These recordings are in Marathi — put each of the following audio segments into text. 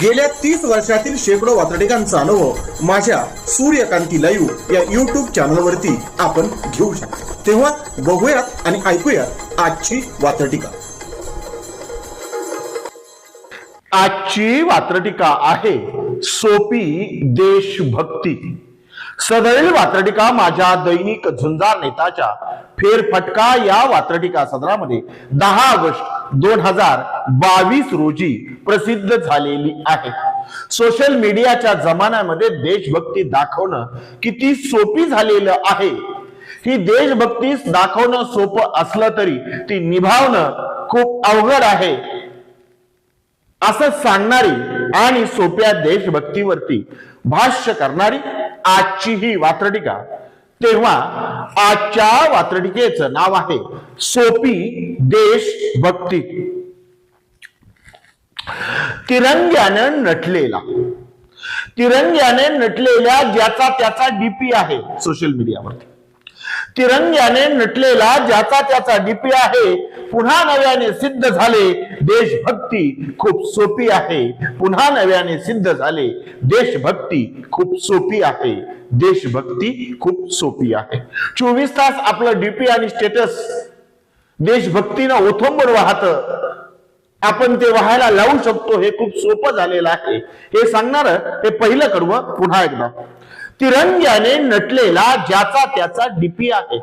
गेल्या तीस वर्षातील शेकडो वातडिकांचा अनुभव माझ्या सूर्यकांती लाईव्ह या युट्यूब चॅनलवरती आपण घेऊ शकतो. तेव्हा बघूयात आणि ऐकूयात आजची वातडिका आजची वात्रटिका आहे सोपी देशभक्ती. सदैव वात्रटिका माझ्या दैनिक झुंजार नेताच्या फेरफटका या वात्रटिका सदरामध्ये दहा ऑगस्ट दोन हजार बावीस रोजी प्रसिद्ध झालेली आहे. सोशल मीडियाच्या जमान्यामध्ये देशभक्ती दाखवणं किती सोपी झालेलं आहे? ही देशभक्ती दाखवणं सोपं असलं तरी ती निभावणं खूप अवघड आहे. असं सांगणारी आणि सोप्या देशभक्तीवरती भाष्य करणारी आजची ही वात्रटिका. तेव्हा आजच्या वात्रटिकेचं नाव आहे सोपी देशभक्ती. तिरंग्यानं नटलेला. तिरंग्याने नटलेल्या ज्याचा त्याचा डीपी आहे सोशल मीडियावरती तिरंग्याने नटलेला ज्याचा त्याचा डीपी आहे पुन्हा नव्याने सिद्ध झाले. देशभक्ती खूप सोपी आहे. पुन्हा नव्याने सिद्ध झाले. देशभक्ती खूप सोपी आहे. देशभक्ती खूप सोपी आहे. चोवीस तास आपलं डीपी आणि स्टेटस देशभक्तीनं ओथंबून वाहत. आपण ते व्हायला लावू शकतो. हे खूप सोपं झालेलं आहे. हे सांगणार हे पहिलं कडवं पुन्हा एकदा. तिरंग्याने नटलेला ज्याचा त्याचा डीपी आहे.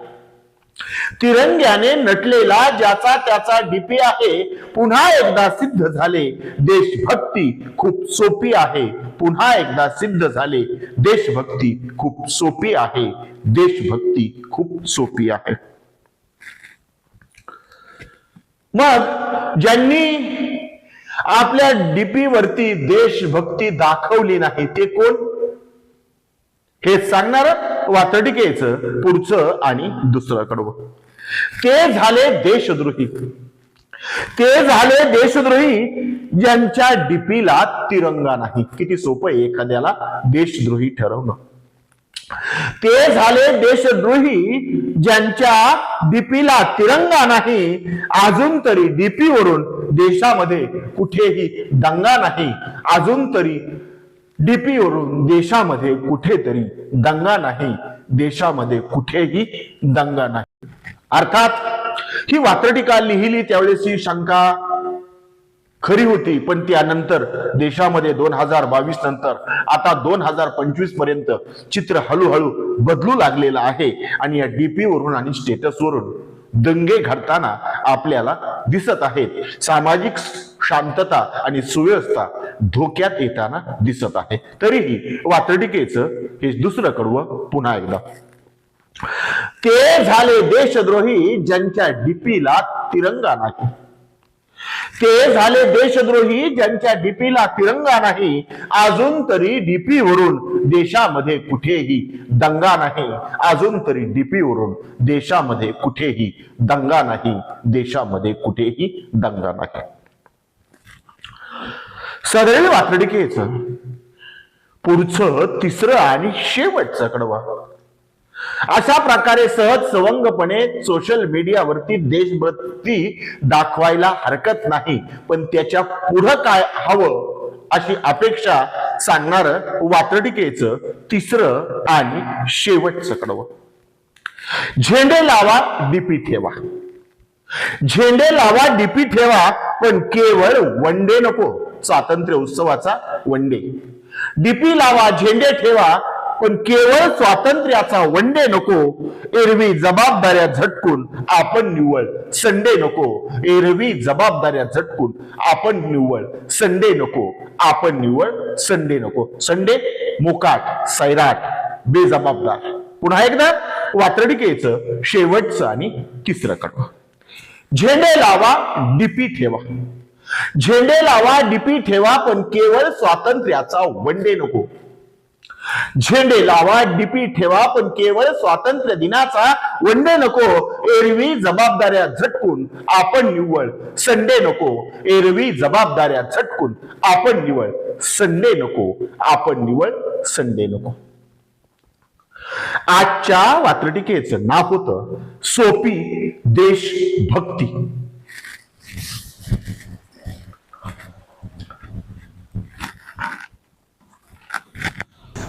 तिरंग्याने नटलेला ज्याचा त्याचा डीपी आहे पुन्हा एकदा सिद्ध झाले देशभक्ती खूप सोपी आहे. पुन्हा एकदा सिद्ध झाले देशभक्ती खूप सोपी आहे. देशभक्ती खूप सोपी आहे. मग ज्यांनी आपल्या डीपी वरती देशभक्ती दाखवली नाही ते कोण? हे सांगणार वातडिकेचं पुढचं आणि दुसरं कडवं. ते झाले देशद्रोही. ते झाले देशद्रोही ज्यांच्या डीपीला तिरंगा नाही. किती सोपं आहे एखाद्याला देशद्रोही ठरवणं. ते झाले देशद्रोही ज्यांच्या डीपीला तिरंगा नाही. अजून तरी डीपी वरून देशामध्ये कुठेही दंगा नाही. अजून तरी डीपी वरून देशामध्ये कुठेतरी दंगा नाही. देशामध्ये कुठेही दंगा नाही. अर्थात ही वात्रटिका लिहिली त्यावेळेस ही शंका खरी होती पण त्यानंतर देशामध्ये दोन हजार बावीस नंतर आता दोन हजार पंचवीसपर्यंत चित्र हळूहळू बदलू लागलेलं आहे आणि या डीपी वरून आणि स्टेटस वरून दंगे घडताना आपल्याला दिसत आहेत. सामाजिक शांतता आणि सुव्यवस्था धोक्यात येताना दिसत आहे. तरीही वातडिकेचं हे दुसरं कडवं पुन्हा एकदा. ते झाले देशद्रोही ज्यांच्या डीपीला तिरंगा नाही. ते झाले देशद्रोही ज्यांच्या डीपीला तिरंगा नाही. अजून तरी डीपी वरून देशामध्ये कुठेही दंगा नाही. अजून तरी डीपी वरून देशामध्ये कुठेही दंगा नाही. देशामध्ये कुठेही दंगा नाही. सरळ वातडिकेचं पुढचं तिसरं आणि शेवटचं कडवा. अशा प्रकारे सहज सवंगपणे सोशल मीडियावरती देशभक्ती दाखवायला हरकत नाही. पण त्याच्या पुढं काय हवं अशी अपेक्षा सांगणार वात्रटिकेचं तिसरं आणि शेवटचं कडवं. झेंडे लावा डीपी ठेवा. झेंडे लावा डीपी ठेवा पण केवळ वनडे नको. स्वातंत्र्य उत्सवाचा वनडे डीपी लावा झेंडे ठेवा पण केवळ स्वातंत्र्याचा वनडे नको. एरवी जबाबदाऱ्या झटकून आपण निव्वळ. संडे नको. एरवी जबाबदाऱ्या झटकून आपण निव्वळ. संडे नको. आपण निव्वळ. संडे नको. संडे मोकाट सैराट बेजबाबदार. पुन्हा एकदा वात्रडिकेचं शेवटचं आणि तिसरं कडवं. झेंडे लावा डीपी ठेवा. झेंडे लावा डीपी ठेवा पण केवळ स्वातंत्र्याचा वंडे नको. झेंडे लावा डीपी ठेवा पण केवळ स्वातंत्र्य दिनाचा वंडे नको. एरवी जबाबदाऱ्या झटकून आपण निव्वळ. संडे नको. एरवी जबाबदाऱ्या झटकून आपण निवळ संडे नको. आपण निवळ संडे नको. आजच्या वात्रटिकेचं नाव होतं सोपी देशभक्ती.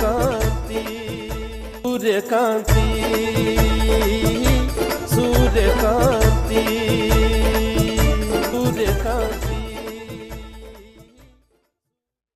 ਕਾਂਤੀ ਸੂਰਯ ਕਾਂਤੀ ਸੂਰਯ ਕਾਂਤੀ ਸੂਰਯ ਕਾਂਤੀ